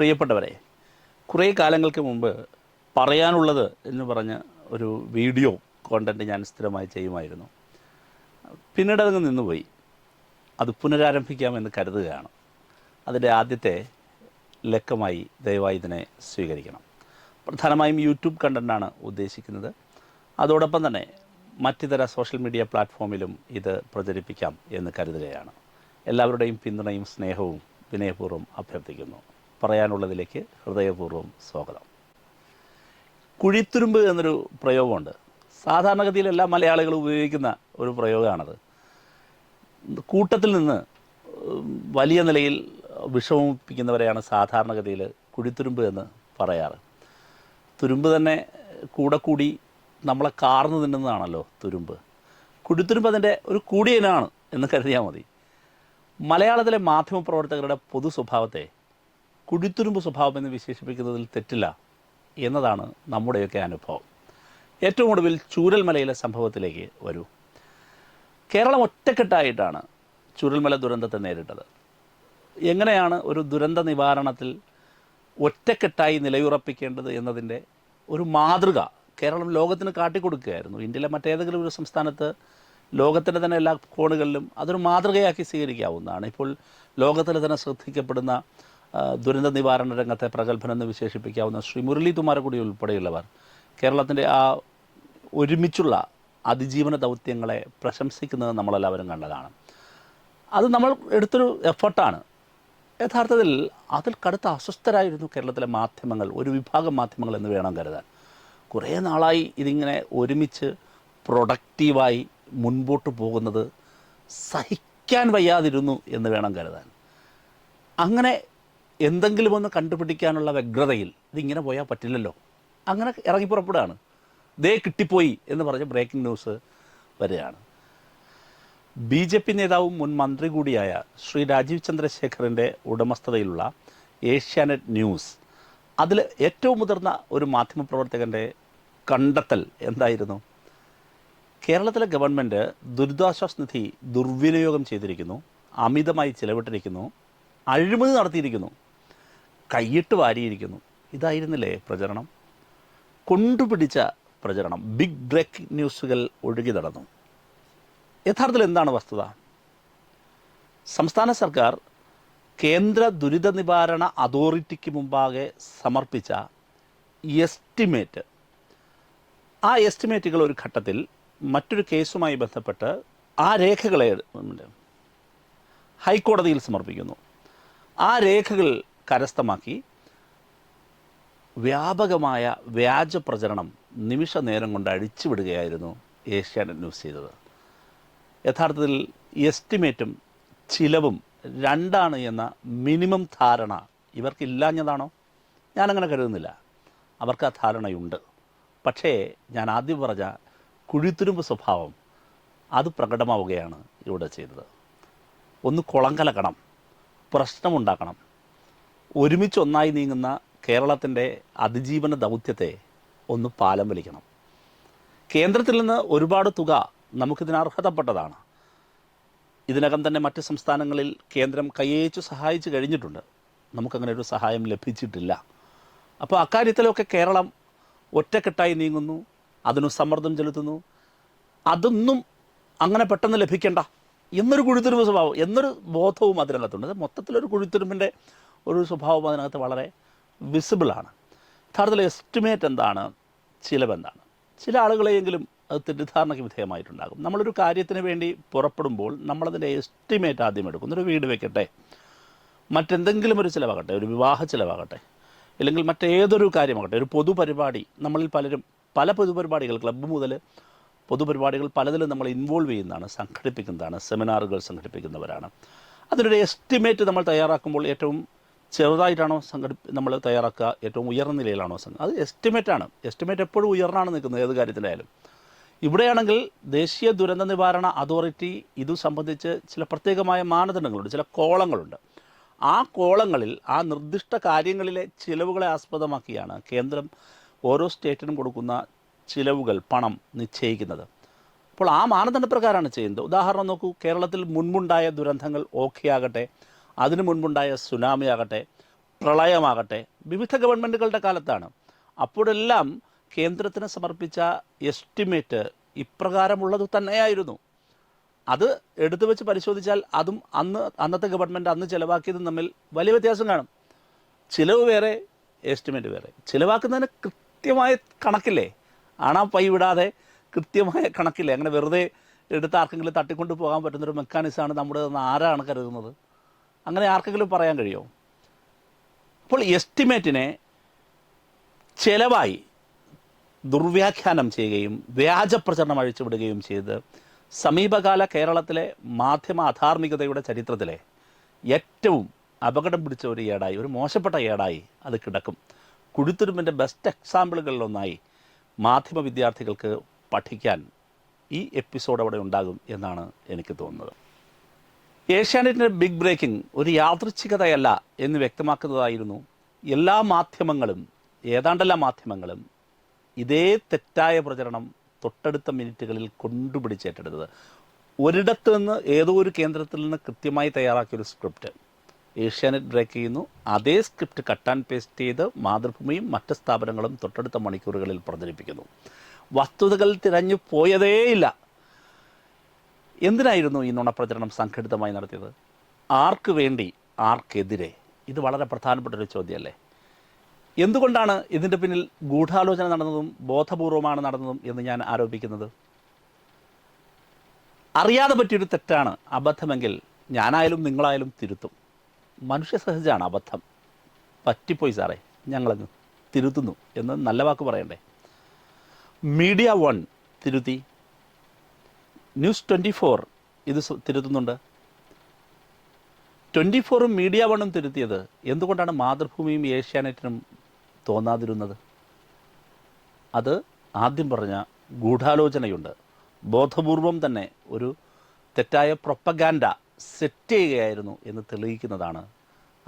പ്രിയപ്പെട്ടവരെ കുറേ കാലങ്ങൾക്ക് മുമ്പ് പറയാനുള്ളത് എന്ന് പറഞ്ഞ ഒരു വീഡിയോ കോണ്ടന്റ് ഞാൻ സ്ഥിരമായി ചെയ്യുമായിരുന്നു. പിന്നീട് അതങ്ങ് നിന്നുപോയി. അത് പുനരാരംഭിക്കാമെന്ന് കരുതുകയാണ്. അതിന്റെ ആദ്യത്തെ ലക്കമായി ദയവായി ഇതിനെ സ്വീകരിക്കണം. പ്രധാനമായും യൂട്യൂബ് കണ്ടന്റാണ് ഉദ്ദേശിക്കുന്നത്. അതോടൊപ്പം തന്നെ മറ്റുതര സോഷ്യൽ മീഡിയ പ്ലാറ്റ്ഫോമിലും ഇത് പ്രചരിപ്പിക്കാം എന്ന് കരുതുകയാണ്. എല്ലാവരുടെയും പിന്തുണയും സ്നേഹവും വിനയപൂർവം അഭ്യർത്ഥിക്കുന്നു. പറയാനുള്ളതിലേക്ക് ഹൃദയപൂർവം സ്വാഗതം. കുഴിത്തുരുമ്പ് എന്നൊരു പ്രയോഗമുണ്ട്. സാധാരണഗതിയിൽ എല്ലാ മലയാളികളും ഉപയോഗിക്കുന്ന ഒരു പ്രയോഗമാണത്. കൂട്ടത്തിൽ നിന്ന് വലിയ നിലയിൽ വിഷമിപ്പിക്കുന്നവരെയാണ് സാധാരണഗതിയിൽ കുഴിത്തുരുമ്പ് എന്ന് പറയാറ്. തുരുമ്പ് തന്നെ കൂടെ കൂടി നമ്മളെ കാർന്നു തിന്നുന്നതാണല്ലോ തുരുമ്പ്. കുഴിത്തുരുമ്പ് അതിന്റെ ഒരു കൂടിയനാണ് എന്ന് കരുതിയാൽ മതി. മലയാളത്തിലെ മാധ്യമപ്രവർത്തകരുടെ പൊതു സ്വഭാവത്തെ കുഴിത്തുരുമ്പ് സ്വഭാവം എന്ന് വിശേഷിപ്പിക്കുന്നതിൽ തെറ്റില്ല എന്നതാണ് നമ്മുടെയൊക്കെ അനുഭവം. ഏറ്റവും ഒടുവിൽ ചൂരൽമലയിലെ സംഭവത്തിലേക്ക് വരൂ. കേരളം ഒറ്റക്കെട്ടായിട്ടാണ് ചുരൽമല ദുരന്തത്തെ നേരിട്ടത്. എങ്ങനെയാണ് ഒരു ദുരന്ത നിവാരണത്തിൽ ഒറ്റക്കെട്ടായി നിലയുറപ്പിക്കേണ്ടത് എന്നതിന്റെ ഒരു മാതൃക കേരളം ലോകത്തിന് കാട്ടിക്കൊടുക്കുകയായിരുന്നു. ഇന്ത്യയിലെ മറ്റേതെങ്കിലും ഒരു സംസ്ഥാനത്ത് ലോകത്തിന്റെ തന്നെ എല്ലാ കോണുകളിലും അതൊരു മാതൃകയാക്കി സ്വീകരിക്കാവുന്നതാണ്. ഇപ്പോൾ ലോകത്തിൽ തന്നെ ശ്രദ്ധിക്കപ്പെടുന്ന ദുരന്ത നിവാരണ രംഗത്തെ പ്രഗത്ഭനെന്ന് വിശേഷിപ്പിക്കാവുന്ന ശ്രീ മുരളി തുമാരക്കുടി ഉൾപ്പെടെയുള്ളവർ കേരളത്തിന്റെ ആ ഒരുമിച്ചുള്ള അതിജീവന ദൗത്യങ്ങളെ പ്രശംസിക്കുന്നത് നമ്മളെല്ലാവരും കണ്ടതാണ്. അത് നമ്മൾ എടുത്തൊരു എഫർട്ടാണ് യഥാർത്ഥത്തിൽ അതിൽ കടുത്ത അസ്വസ്ഥരായിരുന്നു കേരളത്തിലെ മാധ്യമങ്ങൾ ഒരു വിഭാഗം മാധ്യമങ്ങൾ എന്ന് വേണം കരുതാൻ. കുറേ നാളായി ഇതിങ്ങനെ ഒരുമിച്ച് പ്രൊഡക്റ്റീവായി മുൻപോട്ട് പോകുന്നത് സഹിക്കാൻ വയ്യാതിരുന്നു എന്ന് വേണം കരുതാൻ. അങ്ങനെ എന്തെങ്കിലും ഒന്ന് കണ്ടുപിടിക്കാനുള്ള വ്യഗ്രതയിൽ ഇതിങ്ങനെ പോയാൽ പറ്റില്ലല്ലോ. അങ്ങനെ ഇറങ്ങി പുറപ്പെടുകയാണ്. ദേ കിട്ടിപ്പോയി എന്ന് പറഞ്ഞ് ബ്രേക്കിംഗ് ന്യൂസ് വരികയാണ്. ബി ജെ പി നേതാവും മുൻ മന്ത്രി കൂടിയായ ശ്രീ രാജീവ് ചന്ദ്രശേഖറിന്റെ ഉടമസ്ഥതയിലുള്ള ഏഷ്യാനെറ്റ് ന്യൂസ് അതിൽ ഏറ്റവും മുതിർന്ന ഒരു മാധ്യമപ്രവർത്തകന്റെ കണ്ടെത്തൽ എന്തായിരുന്നു? കേരളത്തിലെ ഗവൺമെന്റ് ദുരിതാശ്വാസ നിധി ദുർവിനിയോഗം ചെയ്തിരിക്കുന്നു അമിതമായി ചിലവിട്ടിരിക്കുന്നു അഴിമതി നടത്തിയിരിക്കുന്നു. കൈയിട്ട് വാരിയിരിക്കുന്നു. ഇതായിരുന്നില്ലേ പ്രചരണം? കൊണ്ടുപിടിച്ച പ്രചരണം. ബിഗ് ബ്രേക്ക് ന്യൂസുകൾ ഒഴുകി നടന്നു. യഥാർത്ഥത്തിൽ എന്താണ് വസ്തുത? സംസ്ഥാന സർക്കാർ കേന്ദ്ര ദുരിത നിവാരണ അതോറിറ്റിക്ക് മുമ്പാകെ സമർപ്പിച്ച എസ്റ്റിമേറ്റ്. ആ എസ്റ്റിമേറ്റുകൾ ഒരു ഘട്ടത്തിൽ മറ്റൊരു കേസുമായി ബന്ധപ്പെട്ട് ആ രേഖകളെ ഹൈക്കോടതിയിൽ സമർപ്പിക്കുന്നു. ആ രേഖകൾ കരസ്ഥമാക്കി വ്യാപകമായ വ്യാജ പ്രചരണം നിമിഷ നേരം കൊണ്ട് അഴിച്ചുവിടുകയായിരുന്നു ഏഷ്യാനെറ്റ് ന്യൂസ് ചെയ്തത്. യഥാർത്ഥത്തിൽ എസ്റ്റിമേറ്റും ചിലവും രണ്ടാണ് എന്ന മിനിമം ധാരണ ഇവർക്കില്ലാഞ്ഞതാണോ? ഞാനങ്ങനെ കരുതുന്നില്ല. അവർക്ക് ആ ധാരണയുണ്ട്. പക്ഷേ ഞാൻ ആദ്യം പറഞ്ഞ കുഴിത്തുരുമ്പ് സ്വഭാവം അത് പ്രകടമാവുകയാണ് ഇവിടെ ചെയ്തത്. ഒന്ന് കുളം കലക്കണം പ്രശ്നമുണ്ടാക്കണം. ഒരുമിച്ച് ഒന്നായി നീങ്ങുന്ന കേരളത്തിന്റെ അതിജീവന ദൗത്യത്തെ ഒന്ന് പാലം വലിക്കണം. കേന്ദ്രത്തിൽ നിന്ന് ഒരുപാട് തുക നമുക്കിതിന് അർഹതപ്പെട്ടതാണ്. ഇതിനകം തന്നെ മറ്റ് സംസ്ഥാനങ്ങളിൽ കേന്ദ്രം കൈയച്ചു സഹായിച്ചു കഴിഞ്ഞിട്ടുണ്ട്. നമുക്കങ്ങനെ ഒരു സഹായം ലഭിച്ചിട്ടില്ല. അപ്പോൾ അക്കാര്യത്തിലൊക്കെ കേരളം ഒറ്റക്കെട്ടായി നീങ്ങുന്നു അതിനു സമ്മർദ്ദം ചെലുത്തുന്നു. അതൊന്നും അങ്ങനെ പെട്ടെന്ന് ലഭിക്കേണ്ട. എന്നൊരു കുഴിത്തുരുമ്പ് സ്വഭാവം എന്നൊരു ബോധവും അതിനകത്തുണ്ട്. അത് മൊത്തത്തിലൊരു കുഴിത്തുരുമ്പിന്റെ ഒരു സ്വഭാവം അതിനകത്ത് വളരെ വിസിബിളാണ് യഥാർത്ഥത്തിൽ എസ്റ്റിമേറ്റ് എന്താണ്? ചിലവെന്താണ്? ചില ആളുകളെയെങ്കിലും അത് തെറ്റിദ്ധാരണയ്ക്ക് വിധേയമായിട്ടുണ്ടാകും. നമ്മളൊരു കാര്യത്തിന് വേണ്ടി പുറപ്പെടുമ്പോൾ നമ്മളതിന്റെ എസ്റ്റിമേറ്റ് ആദ്യം എടുക്കുന്നു. ഒരു വീട് വെക്കട്ടെ. മറ്റെന്തെങ്കിലും ഒരു ചിലവാകട്ടെ. ഒരു വിവാഹ ചിലവാകട്ടെ. അല്ലെങ്കിൽ മറ്റേതൊരു കാര്യമാകട്ടെ. ഒരു പൊതുപരിപാടി. നമ്മളിൽ പലരും പല പൊതുപരിപാടികൾ ക്ലബ്ബ് മുതൽ പൊതുപരിപാടികൾ പലതിലും നമ്മൾ ഇൻവോൾവ് ചെയ്യുന്നതാണ് സംഘടിപ്പിക്കുന്നതാണ് സെമിനാറുകൾ സംഘടിപ്പിക്കുന്നവരാണ്. അതിനൊരു എസ്റ്റിമേറ്റ് നമ്മൾ തയ്യാറാക്കുമ്പോൾ ഏറ്റവും ചെറുതായിട്ടാണോ സംഘടി നമ്മൾ തയ്യാറാക്കുക? ഏറ്റവും ഉയർന്ന നിലയിലാണോ സംഘം? അത് എസ്റ്റിമേറ്റാണ് എസ്റ്റിമേറ്റ് എപ്പോഴും ഉയർന്നാണ് നിൽക്കുന്നത് ഏത് കാര്യത്തിലായാലും. ഇവിടെയാണെങ്കിൽ ദേശീയ ദുരന്ത നിവാരണ അതോറിറ്റി ഇതു സംബന്ധിച്ച് ചില പ്രത്യേകമായ മാനദണ്ഡങ്ങളുണ്ട് ചില കോളങ്ങളുണ്ട്. ആ കോളങ്ങളിൽ ആ നിർദ്ദിഷ്ട കാര്യങ്ങളിലെ ചിലവുകളെ ആസ്പദമാക്കിയാണ് കേന്ദ്രം ഓരോ സ്റ്റേറ്റിനും കൊടുക്കുന്ന ചിലവുകൾ പണം നിശ്ചയിക്കുന്നത്. അപ്പോൾ ആ മാനദണ്ഡപ്രകാരമാണ് ചെയ്യുന്നത്. ഉദാഹരണം നോക്കൂ കേരളത്തിൽ മുൻപുണ്ടായ ദുരന്തങ്ങൾ ഓക്കെ ആകട്ടെ അതിനു മുൻപുണ്ടായ സുനാമി ആകട്ടെ പ്രളയമാകട്ടെ വിവിധ ഗവൺമെന്റുകളുടെ കാലത്താണ്. അപ്പോഴെല്ലാം കേന്ദ്രത്തിന് സമർപ്പിച്ച എസ്റ്റിമേറ്റ് ഇപ്രകാരമുള്ളത് തന്നെയായിരുന്നു. അത് എടുത്തു വെച്ച് പരിശോധിച്ചാൽ അതും അന്ന് അന്നത്തെ ഗവൺമെന്റ് അന്ന് ചിലവാക്കിയതും തമ്മിൽ വലിയ വ്യത്യാസം കാണും. ചിലവ് വേറെ എസ്റ്റിമേറ്റ് വേറെ. ചിലവാക്കുന്നതിന് കൃത്യമായ കണക്കില്ലേ? ആണാ പൈ വിടാതെ കൃത്യമായ കണക്കില്ലേ? അങ്ങനെ വെറുതെ എടുത്ത് ആർക്കെങ്കിലും തട്ടിക്കൊണ്ട് പോകാൻ പറ്റുന്നൊരു മെക്കാനിസമാണ് നമ്മുടെ ആരാണ് കരുതുന്നത്. അങ്ങനെ ആർക്കെങ്കിലും പറയാൻ കഴിയുമോ? അപ്പോൾ എസ്റ്റിമേറ്റിനെ ചിലവായി ദുർവ്യാഖ്യാനം ചെയ്യുകയും വ്യാജ പ്രചരണം അഴിച്ചുവിടുകയും ചെയ്ത് സമീപകാല കേരളത്തിലെ മാധ്യമ അധാർമികതയുടെ ചരിത്രത്തിലെ ഏറ്റവും അപകടം പിടിച്ച ഒരു ഏടായി ഒരു മോശപ്പെട്ട ഏടായി അത് കിടക്കും. കുഴുത്തുരുമ്പിന്റെ ബെസ്റ്റ് എക്സാമ്പിളുകളിലൊന്നായി മാധ്യമ വിദ്യാർത്ഥികൾക്ക് പഠിക്കാൻ ഈ എപ്പിസോഡ് അവിടെ ഉണ്ടാകും എന്നാണ് എനിക്ക് തോന്നുന്നത്. ഏഷ്യാനെറ്റിന്റെ ബിഗ് ബ്രേക്കിംഗ് ഒരു യാദൃച്ഛികതയല്ല എന്ന് വ്യക്തമാക്കുന്നതായിരുന്നു എല്ലാ മാധ്യമങ്ങളും ഏതാണ്ടെല്ലാ മാധ്യമങ്ങളും ഇതേ തെറ്റായ പ്രചരണം തൊട്ടടുത്ത മിനിറ്റുകളിൽ കൊണ്ടുപിടിച്ചേറ്റെടുത്തത്. ഒരിടത്ത് നിന്ന് ഏതോ ഒരു കേന്ദ്രത്തിൽ നിന്ന് കൃത്യമായി തയ്യാറാക്കിയൊരു സ്ക്രിപ്റ്റ്. ഏഷ്യാനെറ്റ് ബ്രേക്ക് ചെയ്യുന്നു. അതേ സ്ക്രിപ്റ്റ് കട്ട് ആൻഡ് പേസ്റ്റ് ചെയ്ത് മാതൃഭൂമിയും മറ്റ് സ്ഥാപനങ്ങളും തൊട്ടടുത്ത മണിക്കൂറുകളിൽ പ്രചരിപ്പിക്കുന്നു. വസ്തുതകൾ തിരഞ്ഞു പോയതേയില്ല. എന്തിനായിരുന്നു ഈ നുണപ്രചരണം സംഘടിതമായി നടത്തിയത്? ആർക്ക് വേണ്ടി ആർക്കെതിരെ? ഇത് വളരെ പ്രധാനപ്പെട്ട ഒരു ചോദ്യമല്ലേ? എന്തുകൊണ്ടാണ് ഇതിന്റെ പിന്നിൽ ഗൂഢാലോചന നടന്നതും ബോധപൂർവമാണ് നടന്നതും എന്ന് ഞാൻ ആരോപിക്കുന്നത്? അറിയാതെ പറ്റിയൊരു തെറ്റാണ് അബദ്ധമെങ്കിൽ ഞാനായാലും നിങ്ങളായാലും തിരുത്തും. മനുഷ്യ സഹജമാണ് അബദ്ധം. പറ്റിപ്പോയി സാറേ ഞങ്ങളങ്ങ് തിരുത്തുന്നു എന്ന് നല്ല വാക്ക് പറയണ്ടേ? മീഡിയ വൺ തിരുത്തി ന്യൂസ് ട്വന്റി ഫോർ ഇത് തിരുത്തുന്നുണ്ട്. ട്വന്റി ഫോറും മീഡിയ വണ്ണും തിരുത്തിയത് എന്തുകൊണ്ടാണ് മാതൃഭൂമിയും ഏഷ്യാനെറ്റിനും തോന്നാതിരുന്നത്? അത് ആദ്യം പറഞ്ഞ ഗൂഢാലോചനയുണ്ട്. ബോധപൂർവം തന്നെ ഒരു തെറ്റായ പ്രൊപ്പഗാൻഡ സെറ്റ് ചെയ്യുകയായിരുന്നു എന്ന് തെളിയിക്കുന്നതാണ്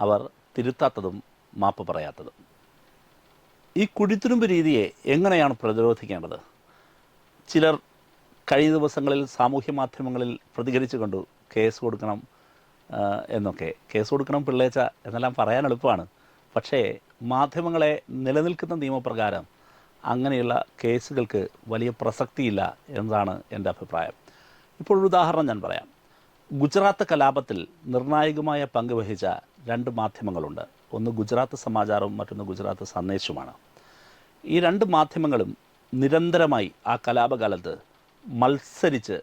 അവർ തിരുത്താത്തതും മാപ്പ് പറയാത്തതും. ഈ കുഴിത്തുരുമ്പ് രീതിയെ എങ്ങനെയാണ് പ്രതിരോധിക്കേണ്ടത്? ചിലർ കഴിഞ്ഞ ദിവസങ്ങളിൽ സാമൂഹ്യ മാധ്യമങ്ങളിൽ പ്രതികരിച്ചു കണ്ടു. കേസ് കൊടുക്കണം എന്നൊക്കെ. കേസ് കൊടുക്കണം പിള്ളേച്ച എന്നെല്ലാം പറയാൻ എളുപ്പമാണ്. പക്ഷേ മാധ്യമങ്ങളെ നിലനിൽക്കുന്ന നിയമപ്രകാരം അങ്ങനെയുള്ള കേസുകൾക്ക് വലിയ പ്രസക്തിയില്ല എന്നതാണ് എന്റെ അഭിപ്രായം. ഇപ്പോൾ ഒരു ഉദാഹരണം ഞാൻ പറയാം. ഗുജറാത്ത് കലാപത്തിൽ നിർണായകമായ പങ്ക് വഹിച്ച രണ്ട് മാധ്യമങ്ങളുണ്ട്. ഒന്ന് ഗുജറാത്ത് സമാചാരവും മറ്റൊന്ന് ഗുജറാത്ത് സന്ദേശവുമാണ്. ഈ രണ്ട് മാധ്യമങ്ങളും നിരന്തരമായി ആ കലാപകാലത്ത് മത്സരിച്ച്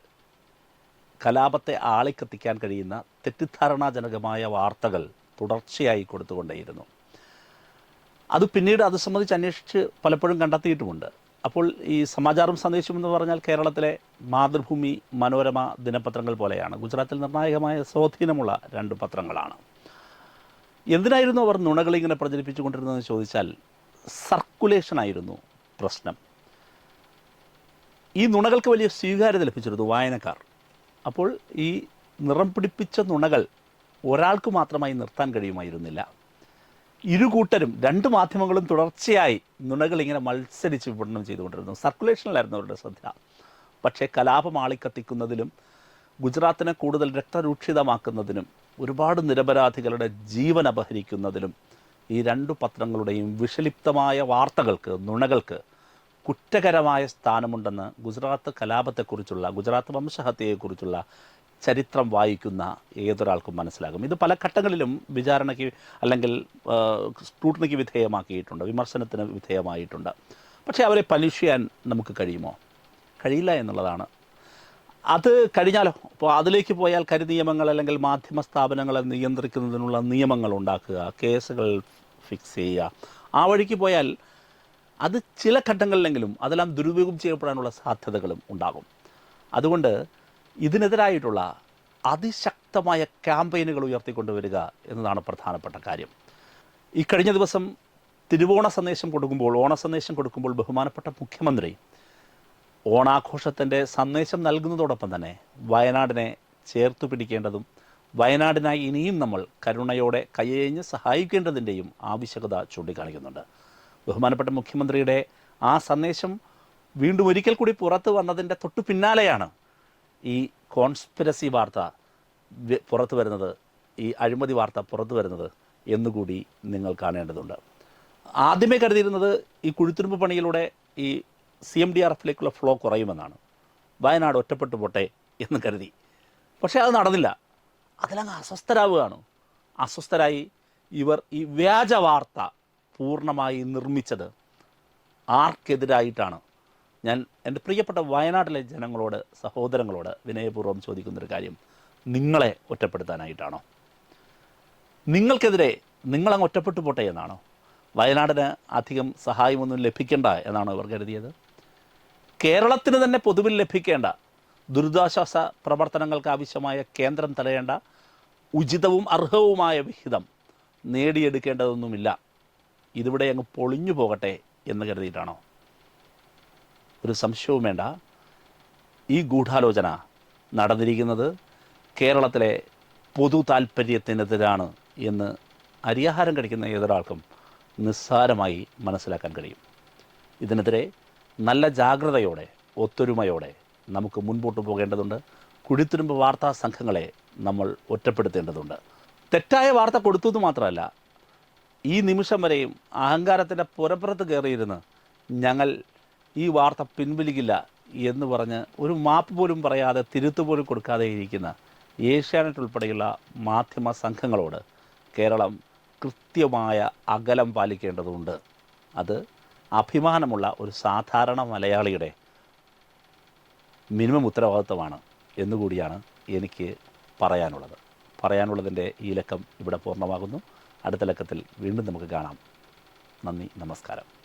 കലാപത്തെ ആളിക്കത്തിക്കാൻ കഴിയുന്ന തെറ്റിദ്ധാരണാജനകമായ വാർത്തകൾ തുടർച്ചയായി കൊടുത്തുകൊണ്ടേയിരുന്നു. അത് പിന്നീട് അത് സംബന്ധിച്ച് അന്വേഷിച്ച് പലപ്പോഴും കണ്ടെത്തിയിട്ടുമുണ്ട്. അപ്പോൾ ഈ സമാചാരം സന്ദേശം എന്ന് പറഞ്ഞാൽ കേരളത്തിലെ മാതൃഭൂമി മനോരമ ദിനപത്രങ്ങൾ പോലെയാണ്. ഗുജറാത്തിൽ നിർണായകമായ സ്വാധീനമുള്ള രണ്ട് പത്രങ്ങളാണ്. എന്തിനായിരുന്നു അവർ നുണകളിങ്ങനെ പ്രചരിപ്പിച്ചുകൊണ്ടിരുന്നതെന്ന് ചോദിച്ചാൽ സർക്കുലേഷൻ ആയിരുന്നു പ്രശ്നം. ഈ നുണകൾക്ക് വലിയ സ്വീകാര്യത ലഭിച്ചിരുന്നു വായനക്കാർ. അപ്പോൾ ഈ നിറം പിടിപ്പിച്ച നുണകൾ ഒരാൾക്ക് മാത്രമായി നിർത്താൻ കഴിയുമായിരുന്നില്ല. ഇരു കൂട്ടരും രണ്ട് മാധ്യമങ്ങളും തുടർച്ചയായി നുണകൾ ഇങ്ങനെ മത്സരിച്ച് വിപണനം ചെയ്തുകൊണ്ടിരുന്നു. സർക്കുലേഷനിലായിരുന്നു അവരുടെ ശ്രദ്ധ. പക്ഷേ കലാപം ആളിക്കത്തിക്കുന്നതിലും ഗുജറാത്തിനെ കൂടുതൽ രക്തരൂക്ഷിതമാക്കുന്നതിനും ഒരുപാട് നിരപരാധികളുടെ ജീവൻ അപഹരിക്കുന്നതിലും ഈ രണ്ടു പത്രങ്ങളുടെയും വിഷലിപ്തമായ വാർത്തകൾക്ക് നുണകൾക്ക് കുറ്റകരമായ സ്ഥാനമുണ്ടെന്ന് ഗുജറാത്ത് കലാപത്തെക്കുറിച്ചുള്ള ഗുജറാത്ത് വംശഹത്യയെക്കുറിച്ചുള്ള ചരിത്രം വായിക്കുന്ന ഏതൊരാൾക്കും മനസ്സിലാകും. ഇത് പല ഘട്ടങ്ങളിലും വിചാരണയ്ക്ക് അല്ലെങ്കിൽ സ്ക്രൂട്ടണിക്ക് വിധേയമാക്കിയിട്ടുണ്ട് വിമർശനത്തിന് വിധേയമായിട്ടുണ്ട്. പക്ഷേ അവരെ പലിഷ്യാൻ നമുക്ക് കഴിയുമോ? കഴിയില്ല എന്നുള്ളതാണ്. അത് കഴിഞ്ഞാലോ? അപ്പോൾ അതിലേക്ക് പോയാൽ കരിനിയമങ്ങൾ അല്ലെങ്കിൽ മാധ്യമ സ്ഥാപനങ്ങളെ നിയന്ത്രിക്കുന്നതിനുള്ള നിയമങ്ങൾ ഉണ്ടാക്കുക കേസുകൾ ഫിക്സ് ചെയ്യുക. ആ വഴിക്ക് പോയാൽ അത് ചില ഘട്ടങ്ങളിലെങ്കിലും അതെല്ലാം ദുരുപയോഗം ചെയ്യപ്പെടാനുള്ള സാധ്യതകളും ഉണ്ടാകും. അതുകൊണ്ട് ഇതിനെതിരായിട്ടുള്ള അതിശക്തമായ ക്യാമ്പയിനുകൾ ഉയർത്തിക്കൊണ്ടുവരിക എന്നതാണ് പ്രധാനപ്പെട്ട കാര്യം. ഈ കഴിഞ്ഞ ദിവസം തിരുവോണ സന്ദേശം കൊടുക്കുമ്പോൾ ഓണ സന്ദേശം കൊടുക്കുമ്പോൾ ബഹുമാനപ്പെട്ട മുഖ്യമന്ത്രി ഓണാഘോഷത്തിന്റെ സന്ദേശം നൽകുന്നതോടൊപ്പം തന്നെ വയനാടിനെ ചേർത്തു പിടിക്കേണ്ടതും വയനാടിനായി ഇനിയും നമ്മൾ കരുണയോടെ കയ്യേഞ്ഞ് സഹായിക്കേണ്ടതിന്റെയും ആവശ്യകത ചൂണ്ടിക്കാണിക്കുന്നുണ്ട്. ബഹുമാനപ്പെട്ട മുഖ്യമന്ത്രിയുടെ ആ സന്ദേശം വീണ്ടും ഒരിക്കൽ കൂടി പുറത്തു വന്നതിന്റെ തൊട്ടു പിന്നാലെയാണ് ഈ കോൺസ്പിരസി വാർത്ത പുറത്തു വരുന്നത് ഈ അഴിമതി വാർത്ത പുറത്തു വരുന്നത് എന്നുകൂടി നിങ്ങൾ കാണേണ്ടതുണ്ട്. ആദ്യമേ കരുതിയിരുന്നത് ഈ കുഴിത്തുരുമ്പ് പണിയിലൂടെ ഈ സി എം ഡി ആർ എഫിലേക്കുള്ള ഫ്ലോ കുറയുമെന്നാണ്. വയനാട് ഒറ്റപ്പെട്ടു പോട്ടെ എന്ന് കരുതി. പക്ഷേ അത് നടന്നില്ല. അതിലങ്ങ് അസ്വസ്ഥരാവുകയാണ്. അസ്വസ്ഥരായി ഇവർ ഈ വ്യാജ വാർത്ത പൂർണമായി നിർമ്മിച്ചത് ആർക്കെതിരായിട്ടാണ്. ഞാൻ എന്റെ പ്രിയപ്പെട്ട വയനാട്ടിലെ ജനങ്ങളോട് സഹോദരങ്ങളോട് വിനയപൂർവം ചോദിക്കുന്നൊരു കാര്യം. നിങ്ങളെ ഒറ്റപ്പെടുത്താനായിട്ടാണോ? നിങ്ങൾക്കെതിരെ നിങ്ങളങ്ങ് ഒറ്റപ്പെട്ടു പോട്ടെ എന്നാണോ? വയനാടിന് അധികം സഹായമൊന്നും ലഭിക്കേണ്ട എന്നാണോ ഇവർ കരുതിയത്? കേരളത്തിന് തന്നെ പൊതുവിൽ ലഭിക്കേണ്ട ദുരിതാശ്വാസ പ്രവർത്തനങ്ങൾക്ക് ആവശ്യമായ കേന്ദ്രം തടയേണ്ട ഉചിതവും അർഹവുമായ വിഹിതം നേടിയെടുക്കേണ്ടതൊന്നുമില്ല. ഇതിവിടെ അങ്ങ് പൊളിഞ്ഞു പോകട്ടെ എന്ന് കരുതിയിട്ടാണോ? ഒരു സംശയവും വേണ്ട. ഈ ഗൂഢാലോചന നടന്നിരിക്കുന്നത് കേരളത്തിലെ പൊതു താല്പര്യത്തിനെതിരാണ് എന്ന് അരിയാഹാരം കഴിക്കുന്ന ഏതൊരാൾക്കും നിസ്സാരമായി മനസ്സിലാക്കാൻ കഴിയും. ഇതിനെതിരെ നല്ല ജാഗ്രതയോടെ ഒത്തൊരുമയോടെ നമുക്ക് മുൻപോട്ട് പോകേണ്ടതുണ്ട്. കുഴിത്തുരുമ്പ് വാർത്താ സംഘങ്ങളെ നമ്മൾ ഒറ്റപ്പെടുത്തേണ്ടതുണ്ട്. തെറ്റായ വാർത്ത കൊടുത്തു എന്ന് മാത്രമല്ല ഈ നിമിഷം വരെയും അഹങ്കാരത്തിന്റെ പുറപ്പുറത്ത് കയറിയിരുന്ന് ഞങ്ങൾ ഈ വാർത്ത പിൻവലിക്കില്ല എന്ന് പറഞ്ഞ് ഒരു മാപ്പ് പോലും പറയാതെ തിരുത്തു പോലും കൊടുക്കാതെ ഇരിക്കുന്ന ഏഷ്യാനെറ്റ് ഉൾപ്പെടെയുള്ള മാധ്യമ സംഘങ്ങളോട് കേരളം കൃത്യമായ അകലം പാലിക്കേണ്ടതുണ്ട്. അത് അഭിമാനമുള്ള ഒരു സാധാരണ മലയാളിയുടെ മിനിമം ഉത്തരവാദിത്വമാണ് എന്നുകൂടിയാണ് എനിക്ക് പറയാനുള്ളത്. പറയാനുള്ളതിന്റെ ഈ ലക്കം ഇവിടെ പൂർണമാകുന്നു. അടുത്ത ലക്കത്തിൽ വീണ്ടും നമുക്ക് കാണാം. നന്ദി നമസ്കാരം.